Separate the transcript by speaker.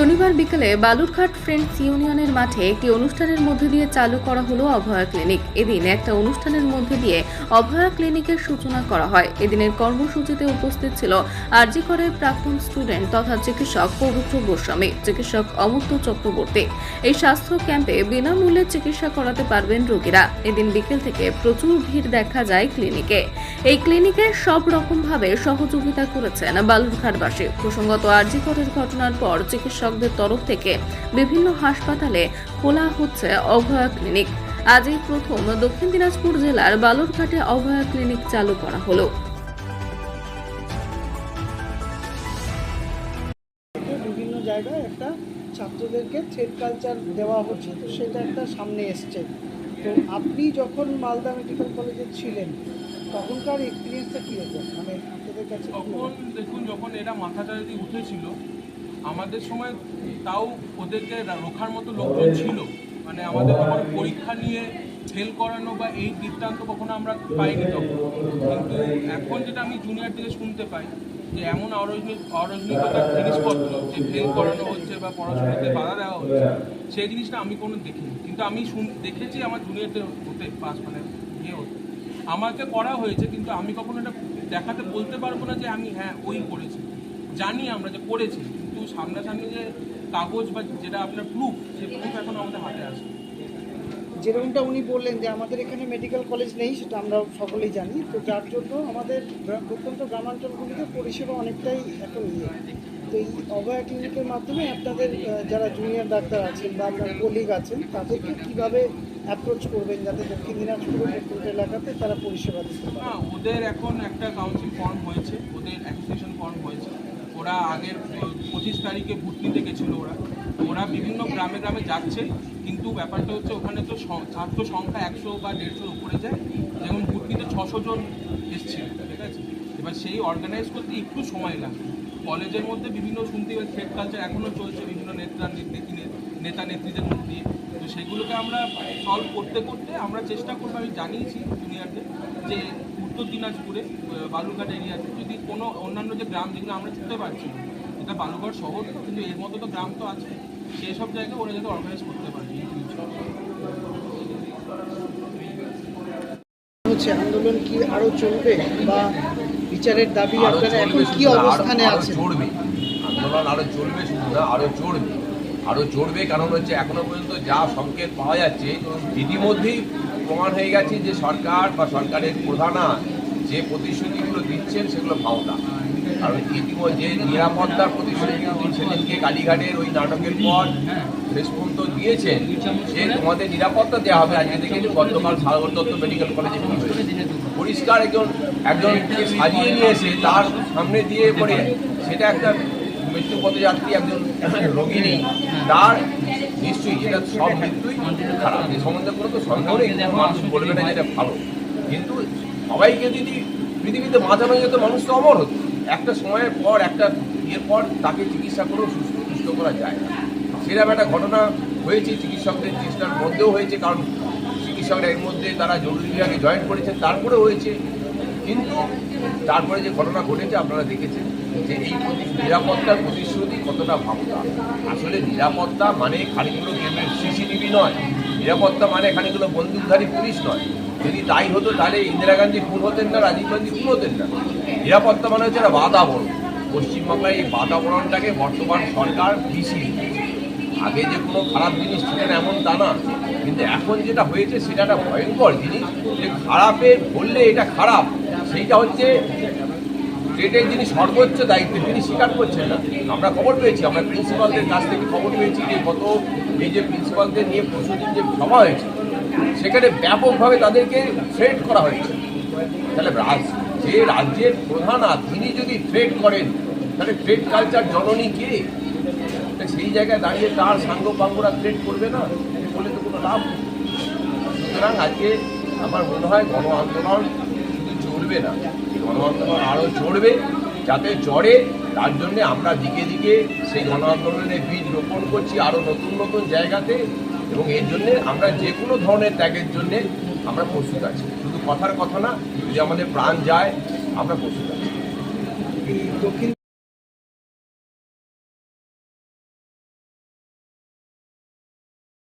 Speaker 1: শনিবার বিকেলে বালুরঘাট ফ্রেন্ডস ইউনিয়নের মাঠে একটি অনুষ্ঠানের মধ্যে দিয়ে চালু করা হলো অভয়া ক্লিনিক। এদিন একটা অনুষ্ঠানের মধ্যে দিয়ে অভয়া ক্লিনিকের সূচনা করা হয়। এদিনের কর্মসূচিতে উপস্থিত ছিল আরজি করের প্রাক্তন স্টুডেন্ট তথা চিকিৎসক পবিত্র গোস্বামী, চিকিৎসক অমর্ত্য চক্রবর্তী। এই স্বাস্থ্য ক্যাম্পে বিনামূল্যে চিকিৎসা করাতে পারবেন রোগীরা। এদিন বিকেল থেকে প্রচুর ভিড় দেখা যায় ক্লিনিকে। এই ক্লিনিকে সব রকমভাবে সহযোগিতা করেছেন বালুরঘাটবাসী। প্রসঙ্গত আরজি করের ঘটনার পর চিকিৎসকদের তরফ থেকে বিভিন্ন হাসপাতালে খোলা হচ্ছে অভয়া ক্লিনিক। আজ এই প্রথম দক্ষিণ দিনাজপুর জেলার বালুরঘাটে অভয়া ক্লিনিক চালু করা হলো।
Speaker 2: বিভিন্ন জায়গায় একটা ছাত্রদেরকে থ্রেড কালচার দেওয়া হচ্ছে তো সেটা একটা সামনে এসছে। তো আপনি যখন মালদা মেডিকেল কলেজে ছিলেন তখনকার এক্সপিরিয়েন্সটা কী হতো? মানে আপনাদের কাছে
Speaker 3: তখন? দেখুন যখন এরা মাথাটা যদি উঠেছিল আমাদের সময় তাও ওদেরকে রোখার মতো লোকজন ছিল। মানে আমাদের তখন পরীক্ষা নিয়ে ফেল করানো বা এই বৃত্তান্ত কখনো আমরা পাইনি তখন। কিন্তু এখন যেটা আমি জুনিয়র থেকে শুনতে পাই, যে এমন অরজনী অরজনীকতার জিনিসপত্র যে ফেল করানো হচ্ছে বা পড়াশোনাতে বাধা দেওয়া হচ্ছে, সেই জিনিসটা আমি কোনো দেখিনি। কিন্তু আমি দেখেছি আমার জুনিয়রদের হতে পাস মানে ইয়ে হতে। আমাকে করা হয়েছে, কিন্তু আমি কখনো এটা দেখাতে বলতে পারব না যে আমি হ্যাঁ ওই করেছি। জানি আমরা যে করেছি কিন্তু সামনাসামনি যে কাগজ বা যেটা আপনার প্রুফ সেই প্রুফ এখন আমাদের হাতে আসে
Speaker 2: যেরকমটা উনি বললেন যে আমাদের এখানে মেডিকেল কলেজ নেই সেটা আমরা সকলেই জানি। তো যার জন্য আমাদের প্রত্যন্ত গ্রামাঞ্চলগুলিতে পরিষেবা অনেকটাই এখন ইয়ে তো এই অভয়া ক্লিনিকের মাধ্যমে আপনাদের যারা জুনিয়র ডাক্তার আছেন বা আপনার কলিগ আছেন তাদেরকে কীভাবে অ্যাপ্রোচ করবেন যাতে দক্ষিণ দিনাজপুরের প্রত্যন্ত এলাকাতে তারা পরিষেবা দিতে পারে?
Speaker 3: ওদের এখন একটা কাউন্সিল ফর্ম হয়েছে ওদের অ্যাসোসিয়েশন ফর্ম হয়েছে। ওরা আগের পঁচিশ তারিখে ভোট নিতে গেছিল ওরা। ওরা বিভিন্ন গ্রামে গ্রামে যাচ্ছে, কিন্তু ব্যাপারটা হচ্ছে ওখানে তো ছাত্র সংখ্যা একশো বা দেড়শোর উপরে যায়। যেমন ভোট নিতে ছশো জন এসছিল, ঠিক আছে? এবার সেই অর্গানাইজ করতে একটু সময় লাগে কলেজের মধ্যে বিভিন্ন শুনতে পাই থ্রেড কালচার এখনও চলছে বিভিন্ন নেতা নেত্রী নেতা নেত্রীদের মধ্যে তো সেগুলোকে আমরা সলভ করতে করতে আমরা চেষ্টা করব আমি জানিয়েছি জুনিয়রদের যে উত্তর দিনাজপুরে আহ, বালুরঘাট এরিয়াতে যদি কোনো অন্যান্য যে গ্রাম যেগুলো আমরা ছুটতে পারছি না, এটা বালুরঘাট শহর কিন্তু এর মতো তো গ্রাম তো আছে সেই সব জায়গায় ওরা যাতে অর্গানাইজ করতে পারে in future।
Speaker 2: হচ্ছে আন্দোলন কি আরও চলবে বা বিচারের দাবি আপনারা এখন কি অবস্থানে আছেন?
Speaker 4: চড়বে। আন্দোলন আরও চলবে শুধু না আরও চড়বে। আরও চড়বে কারণ হচ্ছে এখনও পর্যন্ত যা সংকেত পাওয়া যাচ্ছে ইতিমধ্যেই প্রমাণ হয়ে গেছে যে সরকার বা সরকারের প্রধানা যে প্রতিশ্রুতিগুলো দিচ্ছেন সেগুলো ভাওতা। কারণ ইতিমধ্যে যে নিরাপত্তার প্রতিশ্রুতি সেদিনকে কালীঘাটের ওই নাটকের পর শেষ পর্যন্ত দিয়েছেন যে তোমাদের নিরাপত্তা দেওয়া হবে। আজকে যে গতকাল সাগর দত্ত মেডিকেল কলেজে পরিষ্কার একজন, একজনকে সাজিয়ে নিয়ে এসে তার সামনে দিয়ে পড়ে সেটা একটা মৃত্যু পথযাত্রী একজন রোগিনী তার নিশ্চয়ই এটা সব মৃত্যুই খারাপ। এ সম্বন্ধে কোনো তো সন্দেহ নেই, মানুষ বলবে না এটা ভালো। কিন্তু সবাইকে যদি পৃথিবীতে বাঁচানো যেত মানুষ তো অমর হতো। একটা সময়ের পর, একটা ইয়ের পর তাকে চিকিৎসা করেও সুস্থ সুস্থ করা যায় না। সেরকম একটা ঘটনা হয়েছে, চিকিৎসকদের চেষ্টার মধ্যেও হয়েছে, কারণ চিকিৎসকরা এর মধ্যে তারা জরুরি বিভাগে জয়েন করেছেন তারপরে হয়েছে। কিন্তু তারপরে যে ঘটনা ঘটেছে, আপনারা দেখেছেন যে এই নিরাপত্তার প্রতিশ্রুতি কতটা ভাবতা আসলে নিরাপত্তা মানে খানিকগুলো গেমের সিসিটিভি নয়। নিরাপত্তা মানে খানিকগুলো বন্দুকধারী পুলিশ নয়। যদি তাই হতো, তাহলে ইন্দিরা গান্ধী খুন হতেন না, রাজীব গান্ধী খুন হতেন না। নিরাপত্তা মানে হচ্ছে একটা বাতাবরণ। পশ্চিমবাংলায় এই বাতাবরণটাকে বর্তমান সরকার দিয়েছে। আগে যে কোনো খারাপ জিনিস ছিলেন এমন তা না। কিন্তু এখন যেটা হয়েছে, সেটা একটা ভয়ঙ্কর জিনিস যে খারাপের বললে এটা খারাপ। সেইটা হচ্ছে স্টেটের যিনি সর্বোচ্চ দায়িত্ব, তিনি স্বীকার করছেন না। আমরা খবর পেয়েছি, আমরা প্রিন্সিপালদের কাছ থেকে খবর পেয়েছি যে গত এই যে প্রিন্সিপালদের নিয়ে পরশুদিন যে সভা হয়েছে, সেখানে ব্যাপকভাবে তাদেরকে থ্রেট করা হয়েছে। তাহলে রাজ, যে রাজ্যের প্রধানা তিনি যদি থ্রেট করেন, তাহলে থ্রেট কালচার জননী কে? সেই জায়গায় দাঁড়িয়ে তার সাঙ্গ পাঙ্গরা থ্রেট করবে না, বলে তো কোনো লাভ সুতরাং আজকে আমার মনে হয় গণ আন্দোলন শুধু চলবে না গণ আন্দোলন আরও চড়বে যাতে চড়ে তার জন্যে আমরা দিকে দিকে সেই গণ আন্দোলনের বীজ রোপণ করছি আরও নতুন নতুন জায়গাতে, এবং এর জন্যে আমরা যে কোনো ধরনের ত্যাগের জন্যে আমরা প্রস্তুত আছি। শুধু কথার কথা না, যদি আমাদের প্রাণ যায়, আমরা প্রস্তুত আছি।
Speaker 2: দক্ষিণ